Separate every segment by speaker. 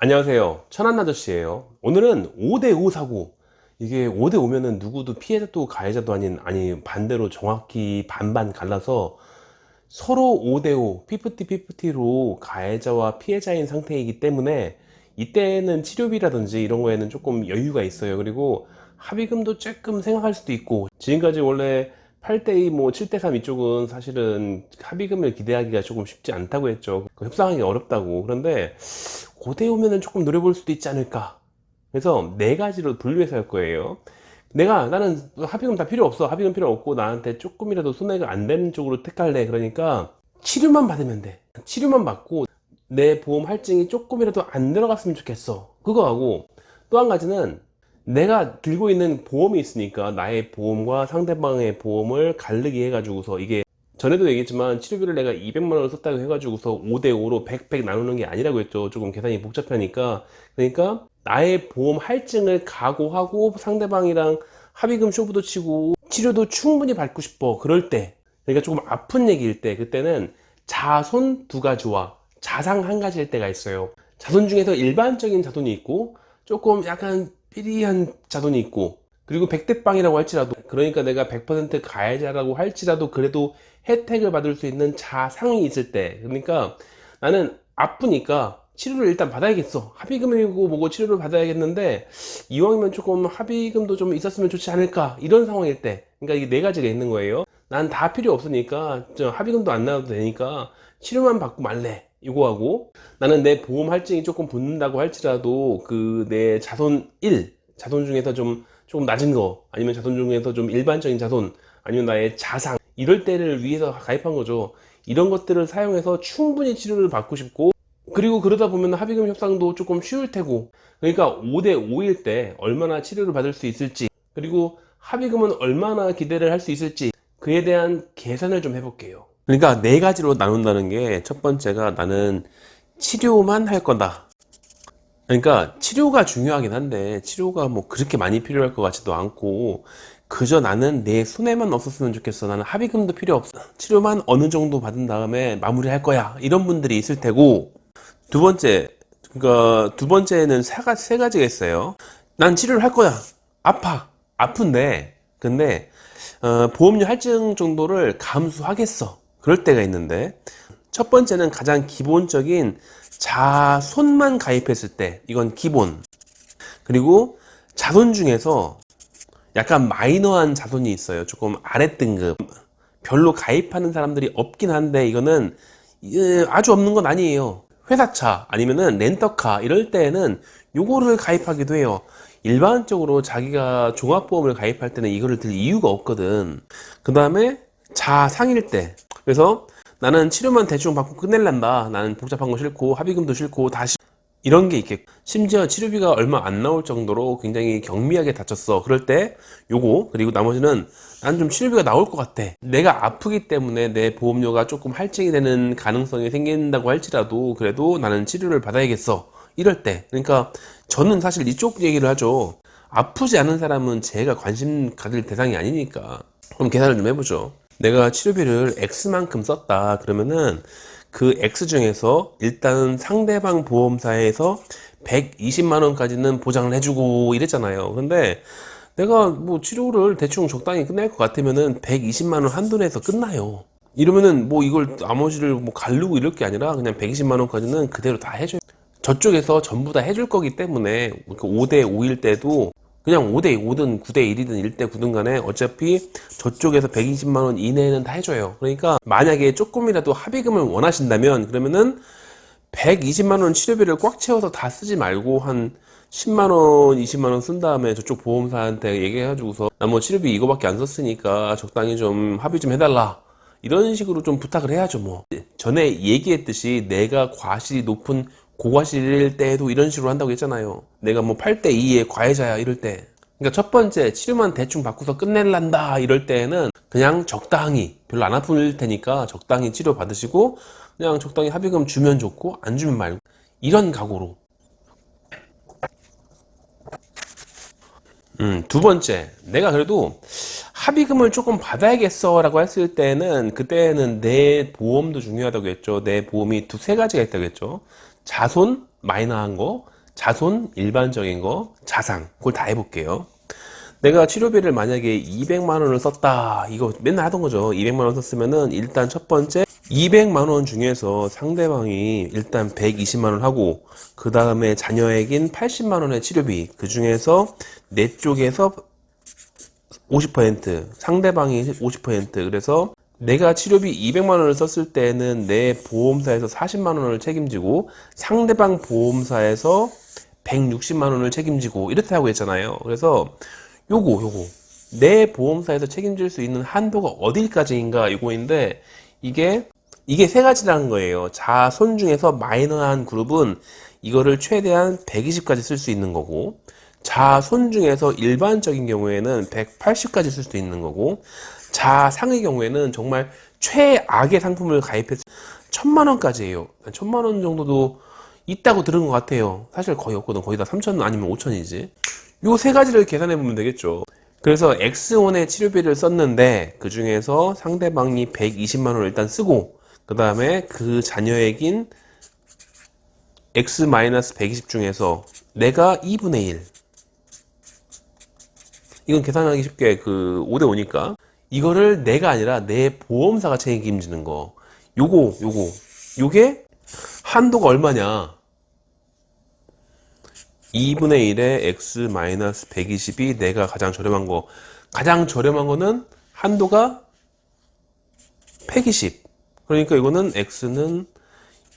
Speaker 1: 안녕하세요. 천안 아저씨예요. 오늘은 5대5 사고. 이게 5대5면은 누구도 피해자도 가해자도 아닌, 아니, 반대로 정확히 반반 갈라서 서로 5대5, 피프티50로 가해자와 피해자인 상태이기 때문에 이때는 치료비라든지 이런 거에는 조금 여유가 있어요. 그리고 합의금도 조금 생각할 수도 있고, 지금까지 원래 8대2, 뭐 7대3 이쪽은 사실은 합의금을 기대하기가 조금 쉽지 않다고 했죠. 그 협상하기 어렵다고. 그런데 5대5면은 조금 노려볼 수도 있지 않을까. 그래서 네 가지로 분류해서 할 거예요. 내가 나는 합의금 다 필요 없어. 합의금 필요 없고 나한테 조금이라도 손해가 안 되는 쪽으로 택할래. 그러니까 치료만 받으면 돼. 치료만 받고 내 보험 할증이 조금이라도 안 들어갔으면 좋겠어. 그거 하고 또 한 가지는 내가 들고 있는 보험이 있으니까 나의 보험과 상대방의 보험을 갈르기 해가지고서 이게 전에도 얘기했지만 치료비를 내가 200만 원을 썼다고 해가지고서 5대5로 100, 100 나누는 게 아니라고 했죠. 조금 계산이 복잡하니까. 그러니까 나의 보험 할증을 각오하고 상대방이랑 합의금 쇼부도 치고 치료도 충분히 받고 싶어. 그럴 때. 그러니까 조금 아픈 얘기일 때 그때는 자손 두 가지와 자상 한 가지일 때가 있어요. 자손 중에서 일반적인 자손이 있고 조금 약간 삐리한 자손이 있고 그리고 백대빵이라고 할지라도 그러니까 내가 100% 가해자라고 할지라도 그래도 혜택을 받을 수 있는 자상이 있을 때 그러니까 나는 아프니까 치료를 일단 받아야겠어. 합의금이고 뭐고 치료를 받아야겠는데 이왕이면 조금 합의금도 좀 있었으면 좋지 않을까 이런 상황일 때. 그러니까 이게 네 가지가 있는 거예요. 난 다 필요 없으니까 저 합의금도 안 나와도 되니까 치료만 받고 말래. 이거 하고. 나는 내 보험 할증이 조금 붙는다고 할지라도 그 내 자손 1 자손 중에서 좀 조금 낮은 거 아니면 자손 중에서 좀 일반적인 자손 아니면 나의 자상 이럴 때를 위해서 가입한 거죠. 이런 것들을 사용해서 충분히 치료를 받고 싶고 그리고 그러다 보면 합의금 협상도 조금 쉬울 테고 그러니까 5대 5일 때 얼마나 치료를 받을 수 있을지 그리고 합의금은 얼마나 기대를 할 수 있을지 그에 대한 계산을 좀 해볼게요. 그러니까 네 가지로 나눈다는 게 첫 번째가 나는 치료만 할 거다 그러니까 치료가 중요하긴 한데 치료가 뭐 그렇게 많이 필요할 것 같지도 않고 그저 나는 내 손해만 없었으면 좋겠어. 나는 합의금도 필요 없어 치료만 어느 정도 받은 다음에 마무리할 거야. 이런 분들이 있을 테고 두 번째 그러니까 두 번째는 세, 가, 세 가지가 있어요. 난 치료를 할 거야. 아파. 아픈데. 근데 어, 보험료 할증 정도를 감수하겠어. 그럴 때가 있는데 첫 번째는 가장 기본적인 자손만 가입했을 때 이건 기본. 그리고 자손 중에서 약간 마이너한 자손이 있어요. 조금 아래 등급. 별로 가입하는 사람들이 없긴 한데 이거는 예, 아주 없는 건 아니에요. 회사차 아니면은 렌터카 이럴 때는 요거를 가입하기도 해요. 일반적으로 자기가 종합보험을 가입할 때는 이거를 들 이유가 없거든. 그 다음에 자상일 때. 그래서 나는 치료만 대충 받고 끝낼란다. 나는 복잡한 거 싫고 합의금도 싫고 다시 이런 게 있겠고 심지어 치료비가 얼마 안 나올 정도로 굉장히 경미하게 다쳤어. 그럴 때 요거 그리고 나머지는 난 좀 치료비가 나올 것 같아. 내가 아프기 때문에 내 보험료가 조금 할증이 되는 가능성이 생긴다고 할지라도 그래도 나는 치료를 받아야겠어. 이럴 때 그러니까 저는 사실 이쪽 얘기를 하죠. 아프지 않은 사람은 제가 관심 가질 대상이 아니니까 그럼 계산을 좀 해보죠. 내가 치료비를 X만큼 썼다 그러면은 그 X 중에서 일단 상대방 보험사에서 120만 원까지는 보장을 해주고 이랬잖아요. 근데 내가 뭐 치료를 대충 적당히 끝낼 것 같으면은 120만 원 한도 내에서 끝나요. 이러면은 뭐 이걸 나머지를 뭐 갈르고 이럴 게 아니라 그냥 120만 원까지는 그대로 다 해줘요. 저쪽에서 전부 다 해줄 거기 때문에 5대 5일 때도 그냥 5대 5든 9대 1이든 1대 9든 간에 어차피 저쪽에서 120만 원 이내에는 다 해줘요. 그러니까 만약에 조금이라도 합의금을 원하신다면 그러면은 120만 원 치료비를 꽉 채워서 다 쓰지 말고 한 10만 원, 20만 원 쓴 다음에 저쪽 보험사한테 얘기해가지고서 나 뭐 치료비 이거밖에 안 썼으니까 적당히 좀 합의 좀 해달라. 이런 식으로 좀 부탁을 해야죠 뭐. 전에 얘기했듯이 내가 과실이 높은 고과실일 때에도 이런 식으로 한다고 했잖아요. 내가 뭐 8대 2의 과외자야 이럴 때. 그러니까 첫 번째 치료만 대충 받고서 끝낼란다 이럴 때에는 그냥 적당히 별로 안 아플 테니까 적당히 치료 받으시고 그냥 적당히 합의금 주면 좋고 안 주면 말고 이런 각오로. 음, 두 번째, 내가 그래도 합의금을 조금 받아야겠어 라고 했을 때는 그때는 내 보험도 중요하다고 했죠. 내 보험이 두 세 가지가 있다고 했죠. 자손, 마이너한 거, 자손, 일반적인 거, 자상, 그걸 다 해볼게요. 내가 치료비를 만약에 200만 원을 썼다. 이거 맨날 하던 거죠. 200만 원 썼으면은 일단 첫 번째 200만 원 중에서 상대방이 일단 120만 원 하고 그 다음에 자녀에겐 80만 원의 치료비 그 중에서 내 쪽에서 50% 상대방이 50% 그래서 내가 치료비 200만 원을 썼을 때는 내 보험사에서 40만 원을 책임지고 상대방 보험사에서 160만 원을 책임지고 이렇다고 했잖아요. 그래서 요거 요거 내 보험사에서 책임질 수 있는 한도가 어디까지인가 이거인데 이게 이게 세 가지라는 거예요. 자손 중에서 마이너한 그룹은 이거를 최대한 120까지 쓸 수 있는 거고 자손 중에서 일반적인 경우에는 180까지 쓸 수 있는 거고 자상의 경우에는 정말 최악의 상품을 가입해서 천만 원까지예요. 천만 원 정도도 있다고 들은 것 같아요. 사실 거의 없거든. 거의 다 3천 아니면 5천이지. 요 세 가지를 계산해 보면 되겠죠. 그래서 X1의 치료비를 썼는데 그 중에서 상대방이 120만 원을 일단 쓰고 그 다음에 그 자녀에겐 X-120 중에서 내가 2분의 1 이건 계산하기 쉽게 그 5대 5니까 이거를 내가 아니라 내 보험사가 책임지는 거. 요거 요거. 요게 한도가 얼마냐? 2분의 1의 x-120이 내가 가장 저렴한 거. 가장 저렴한 거는 한도가 120 그러니까 이거는 x는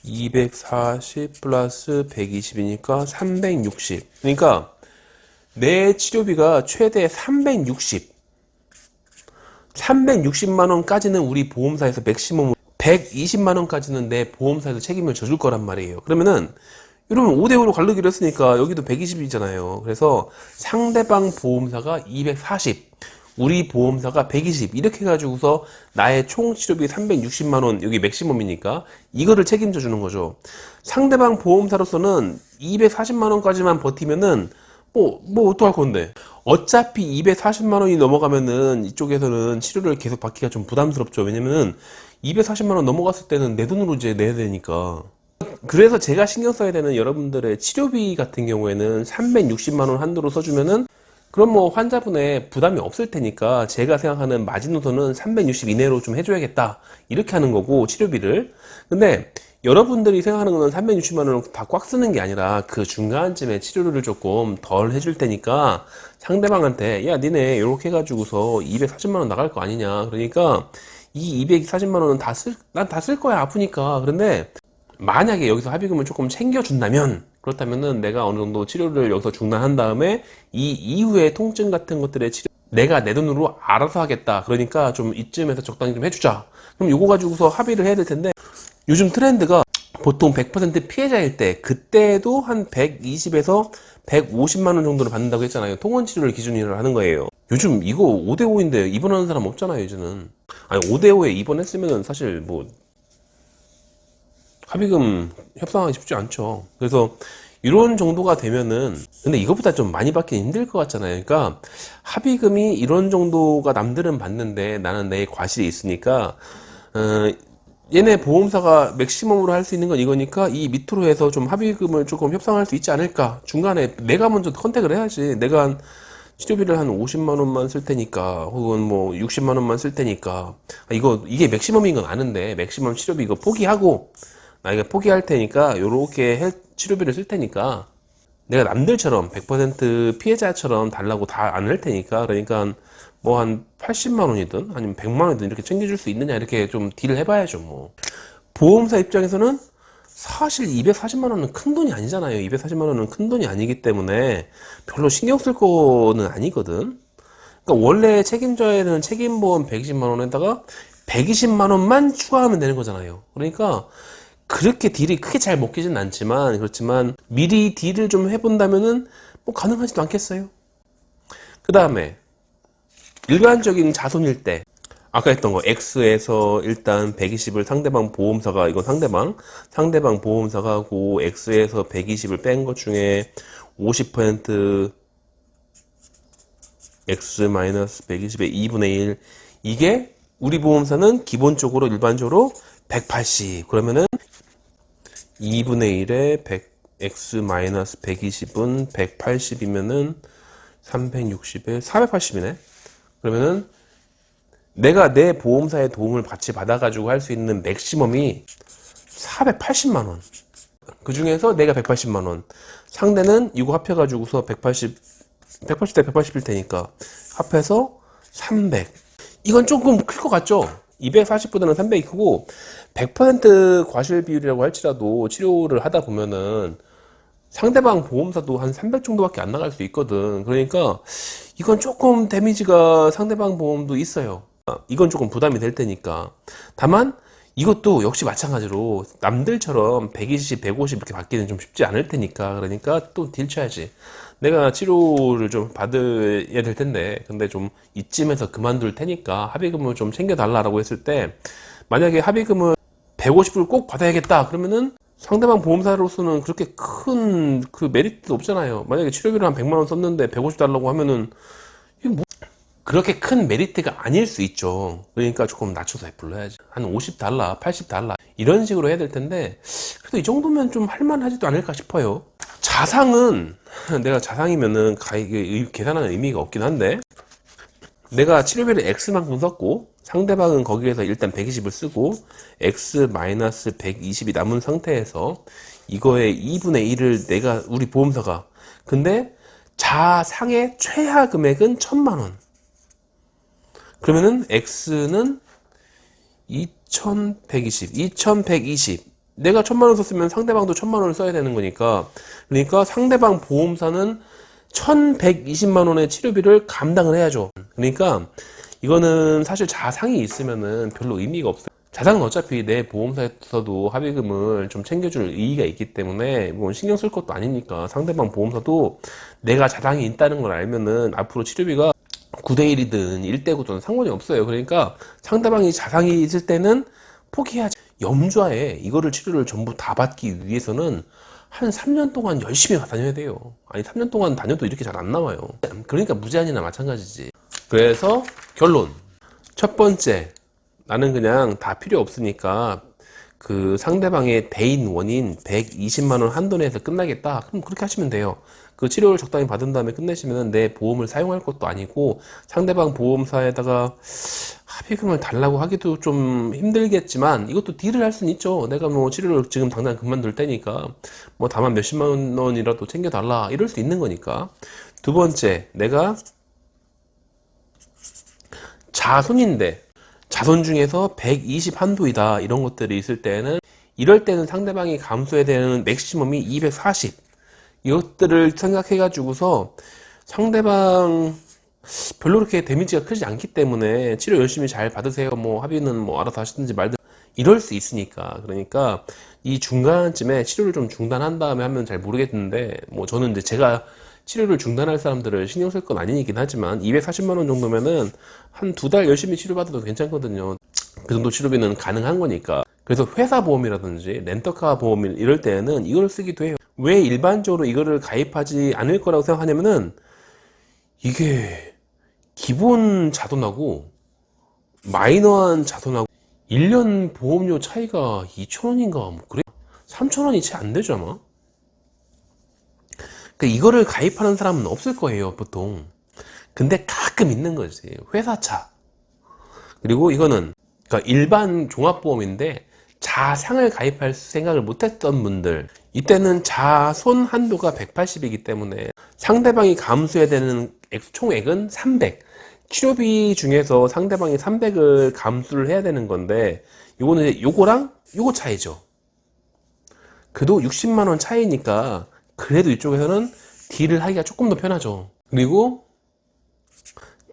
Speaker 1: 240 플러스 120이니까 360 그러니까 내 치료비가 최대 360 360만 원까지는 우리 보험사에서 맥시멈 120만 원까지는 내 보험사에서 책임을 져줄 거란 말이에요. 그러면은 이러면 5대5로 갈르기로 했으니까 여기도 120이잖아요. 그래서 상대방 보험사가 240, 우리 보험사가 120 이렇게 해가지고서 나의 총 치료비 360만 원 여기 맥시멈이니까 이거를 책임져 주는 거죠. 상대방 보험사로서는 240만 원까지만 버티면은 뭐, 뭐, 어떡할 건데. 어차피 240만 원이 넘어가면은 이쪽에서는 치료를 계속 받기가 좀 부담스럽죠. 왜냐면은 240만 원 넘어갔을 때는 내 돈으로 이제 내야 되니까. 그래서 제가 신경 써야 되는 여러분들의 치료비 같은 경우에는 360만 원 한도로 써주면은 그럼 뭐 환자분의 부담이 없을 테니까 제가 생각하는 마지노선은 360 이내로 좀 해줘야겠다 이렇게 하는 거고 치료비를 근데 여러분들이 생각하는 거는 360만 원을 다 꽉 쓰는 게 아니라 그 중간쯤에 치료를 조금 덜 해줄 테니까 상대방한테 야 니네 이렇게 해가지고서 240만 원 나갈 거 아니냐? 그러니까 이 240만 원은 다 쓸 난 다 쓸 거야 아프니까. 그런데 만약에 여기서 합의금을 조금 챙겨준다면 그렇다면은 내가 어느 정도 치료를 여기서 중단한 다음에 이 이후에 통증 같은 것들의 치료 내가 내 돈으로 알아서 하겠다. 그러니까 좀 이쯤에서 적당히 좀 해주자. 그럼 요거 가지고서 합의를 해야 될 텐데 요즘 트렌드가 보통 100% 피해자일 때 그때도 한 120에서 150만 원 정도를 받는다고 했잖아요 통원 치료를 기준으로 하는 거예요 요즘 이거 5대 5인데 입원하는 사람 없잖아요 이제는 아니 5대 5에 입원했으면은 사실 뭐 합의금 협상하기 쉽지 않죠. 그래서 이런 정도가 되면은 근데 이것보다 좀 많이 받기 힘들 것 같잖아요. 그러니까 합의금이 이런 정도가 남들은 받는데 나는 내 과실이 있으니까 어, 얘네 보험사가 맥시멈으로 할 수 있는 건 이거니까 이 밑으로 해서 좀 합의금을 조금 협상할 수 있지 않을까. 중간에 내가 먼저 컨택을 해야지. 내가 한 치료비를 한 50만 원만 쓸 테니까 혹은 뭐 60만 원만 쓸 테니까 아, 이거 이게 맥시멈인 건 아는데 맥시멈 치료비 이거 포기하고 나 이거 포기할 테니까 요렇게 헬- 치료비를 쓸 테니까 내가 남들처럼 100% 피해자처럼 달라고 다 안 할 테니까 그러니까 뭐 한 80만 원이든 아니면 100만 원이든 이렇게 챙겨줄 수 있느냐 이렇게 좀 딜을 해봐야죠 뭐. 보험사 입장에서는 사실 240만 원은 큰 돈이 아니잖아요. 240만 원은 큰 돈이 아니기 때문에 별로 신경 쓸 거는 아니거든. 그러니까 원래 책임져야 되는 책임보험 120만 원에다가 120만 원만 추가하면 되는 거잖아요. 그러니까 그렇게 딜이 크게 잘 먹히진 않지만 그렇지만 미리 딜을 좀 해본다면은 뭐 가능하지도 않겠어요. 그 다음에 일반적인 자손일 때 아까 했던 거 X에서 일단 120을 상대방 보험사가 이건 상대방 상대방 보험사가 하고 X에서 120을 뺀 것 중에 50% X-120의 2분의 1 이게 우리 보험사는 기본적으로 일반적으로 180 그러면은 2분의 1에 100, x-120은 180이면은 360에 480이네. 그러면은 내가 내 보험사의 도움을 같이 받아가지고 할 수 있는 맥시멈이 480만 원. 그 중에서 내가 180만 원. 상대는 이거 합해가지고서 180, 180대 180일 테니까 합해서 300. 이건 조금 클 것 같죠? 240보다는 300이 크고 100% 과실 비율이라고 할지라도 치료를 하다 보면은 상대방 보험사도 한 300 정도밖에 안 나갈 수 있거든. 그러니까 이건 조금 데미지가 상대방 보험도 있어요. 아, 이건 조금 부담이 될 테니까. 다만 이것도 역시 마찬가지로 남들처럼 120, 150 이렇게 받기는 좀 쉽지 않을 테니까. 그러니까 또 딜 쳐야지. 내가 치료를 좀 받아야 될 텐데, 근데 좀 이쯤에서 그만둘 테니까 합의금을 좀 챙겨달라고 했을 때, 만약에 합의금을 150불 꼭 받아야겠다. 그러면은 상대방 보험사로서는 그렇게 큰 그 메리트도 없잖아요. 만약에 치료비를 한 100만 원 썼는데 150 달라고 하면은 뭐 그렇게 큰 메리트가 아닐 수 있죠. 그러니까 조금 낮춰서 불러야지. 한 50달러, 80달러 이런 식으로 해야 될 텐데 그래도 이 정도면 좀 할만하지도 않을까 싶어요. 자상은 내가 자상이면은 의- 계산하는 의미가 없긴 한데 내가 치료비를 X만큼 썼고 상대방은 거기에서 일단 120을 쓰고 X-120이 남은 상태에서 이거의 2분의 1을 내가 우리 보험사가 근데 자상의 최하 금액은 1000만 원. 그러면은 X는 2120, 2120. 내가 1000만 원 썼으면 상대방도 1000만 원을 써야 되는 거니까. 그러니까 상대방 보험사는 1120만 원의 치료비를 감당을 해야죠. 그러니까 이거는 사실 자상이 있으면은 별로 의미가 없어요. 자상은 어차피 내 보험사에서도 합의금을 좀 챙겨줄 의의가 있기 때문에 뭐 신경 쓸 것도 아니니까 상대방 보험사도 내가 자상이 있다는 걸 알면은 앞으로 치료비가 9대1이든 1대9든 상관이 없어요. 그러니까 상대방이 자상이 있을 때는 포기하지. 염좌에 이거를 치료를 전부 다 받기 위해서는 한 3년 동안 열심히 다녀야 돼요. 아니, 3년 동안 다녀도 이렇게 잘 안 나와요. 그러니까 무제한이나 마찬가지지. 그래서 결론. 첫 번째, 나는 그냥 다 필요 없으니까 그 상대방의 대인 원인 120만 원 한도 내에서 끝나겠다. 그럼 그렇게 하시면 돼요. 그 치료를 적당히 받은 다음에 끝내시면 내 보험을 사용할 것도 아니고 상대방 보험사에다가 합의금을 달라고 하기도 좀 힘들겠지만 이것도 딜을 할 수는 있죠. 내가 뭐 치료를 지금 당장 그만둘 테니까 뭐 다만 몇십만 원이라도 챙겨달라 이럴 수 있는 거니까. 두 번째, 내가 자손인데 자손 중에서 120 한도이다 이런 것들이 있을 때는 이럴 때는 상대방이 감수해야 되는 맥시멈이 240 이것들을 생각해 가지고서 상대방 별로 그렇게 데미지가 크지 않기 때문에 치료 열심히 잘 받으세요 뭐 합의는 뭐 알아서 하시든지 말든 이럴 수 있으니까 그러니까 이 중간쯤에 치료를 좀 중단한 다음에 하면 잘 모르겠는데 뭐 저는 이제 제가 치료를 중단할 사람들을 신경 쓸 건 아니긴 하지만 240만 원 정도면은 한 두 달 열심히 치료받아도 괜찮거든요. 그 정도 치료비는 가능한 거니까. 그래서 회사 보험이라든지 렌터카 보험 이럴 때는 이걸 쓰기도 해요. 왜 일반적으로 이거를 가입하지 않을 거라고 생각하냐면은 이게 기본 자돈하고 마이너한 자돈하고 1년 보험료 차이가 2,000원인가 뭐 그래? 3,000원이 채 안 되죠 아마? 그 이거를 가입하는 사람은 없을 거예요 보통 근데 가끔 있는 거지 회사차 그리고 이거는 그러니까 일반 종합보험인데 자상을 가입할 생각을 못했던 분들 이때는 자손 한도가 180이기 때문에 상대방이 감수해야 되는 액- 총액은 300 치료비 중에서 상대방이 300을 감수를 해야 되는 건데 요거는 요거랑 요거 차이죠. 그래도 60만 원 차이니까 그래도 이쪽에서는 딜을 하기가 조금 더 편하죠. 그리고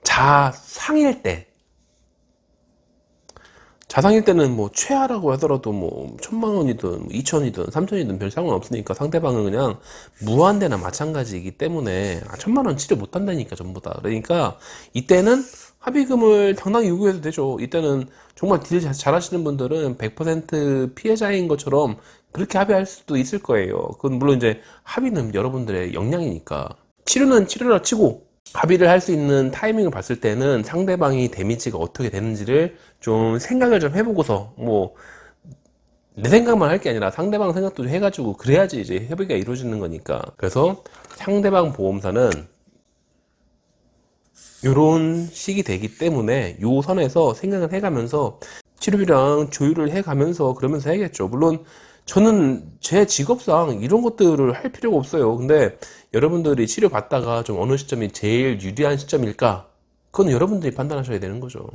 Speaker 1: 자상일 때 자상일 때는 뭐 최하라고 하더라도 뭐 천만 원이든 이천이든 삼천이든 별 상관 없으니까 상대방은 그냥 무한대나 마찬가지이기 때문에 아, 천만 원 치료 못 한다니까 전부 다. 그러니까 이때는 합의금을 당당히 요구해도 되죠. 이때는 정말 딜 잘- 잘하시는 분들은 100% 피해자인 것처럼 그렇게 합의할 수도 있을 거예요. 그건 물론 이제 합의는 여러분들의 역량이니까. 치료는 치료라 치고 합의를 할 수 있는 타이밍을 봤을 때는 상대방이 데미지가 어떻게 되는지를 좀 생각을 좀 해보고서 뭐 내 생각만 할 게 아니라 상대방 생각도 해가지고 그래야지 이제 협의가 이루어지는 거니까. 그래서 상대방 보험사는 요런 식이 되기 때문에 요 선에서 생각을 해가면서 치료비랑 조율을 해가면서 그러면서 해야겠죠. 물론 저는 제 직업상 이런 것들을 할 필요가 없어요. 근데 여러분들이 치료 받다가 좀 어느 시점이 제일 유리한 시점일까? 그건 여러분들이 판단하셔야 되는 거죠.